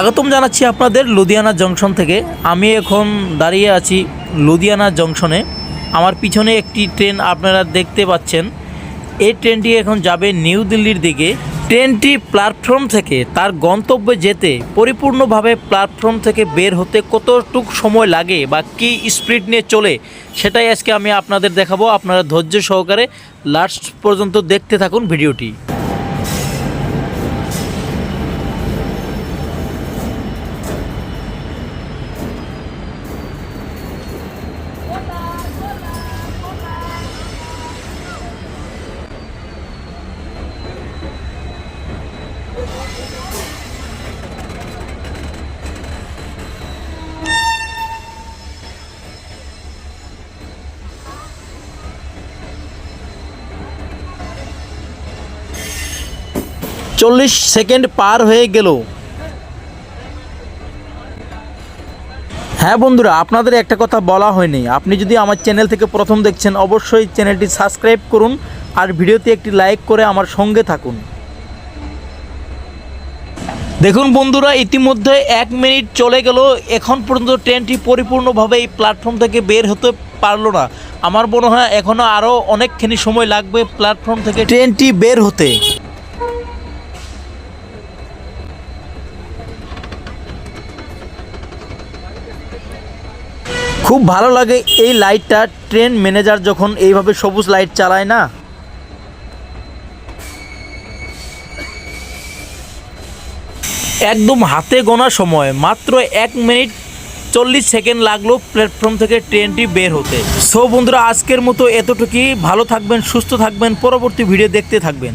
স্বাগতম জানাচ্ছি আপনাদের লুধিয়ানা জংশন থেকে। আমি এখন দাঁড়িয়ে আছি লুধিয়ানা জংশনে। আমার পিছনে একটি ট্রেন আপনারা দেখতে পাচ্ছেন। এই ট্রেনটি এখন যাবে নিউ দিল্লির দিকে। ট্রেনটি প্ল্যাটফর্ম থেকে তার গন্তব্যে যেতে পরিপূর্ণভাবে প্ল্যাটফর্ম থেকে বের হতে কতটুক সময় লাগে বা কী স্পিড নিয়ে চলে, সেটাই আজকে আমি আপনাদের দেখাবো। আপনারা ধৈর্য সহকারে লাস্ট পর্যন্ত দেখতে থাকুন ভিডিওটি। চল্লিশ সেকেন্ড পার হয়ে গেল। হ্যাঁ বন্ধুরা, আপনাদের একটা কথা বলা হয়নি। আপনি যদি আমার চ্যানেল থেকে প্রথম দেখছেন, অবশ্যই চ্যানেলটি সাবস্ক্রাইব করুন আর ভিডিওতে একটি লাইক করে আমার সঙ্গে থাকুন। দেখুন বন্ধুরা, ইতিমধ্যে এক মিনিট চলে গেল। এখন পর্যন্ত ট্রেনটি পরিপূর্ণভাবে এই প্ল্যাটফর্ম থেকে বের হতে পারল না। আমার মনে হয় এখনও আরও অনেকখানি সময় লাগবে প্ল্যাটফর্ম থেকে ট্রেনটি বের হতে। খুব ভালো লাগে এই লাইটটা ট্রেন ম্যানেজার যখন এইভাবে সবুজ লাইট চালায় না। একদম হাতে গোনা সময়, মাত্র এক মিনিট চল্লিশ সেকেন্ড লাগল প্ল্যাটফর্ম থেকে ট্রেনটি বের হতে। সো বন্ধুরা, আজকের মতো এতটুকুই। ভালো থাকবেন, সুস্থ থাকবেন, পরবর্তী ভিডিও দেখতে থাকবেন।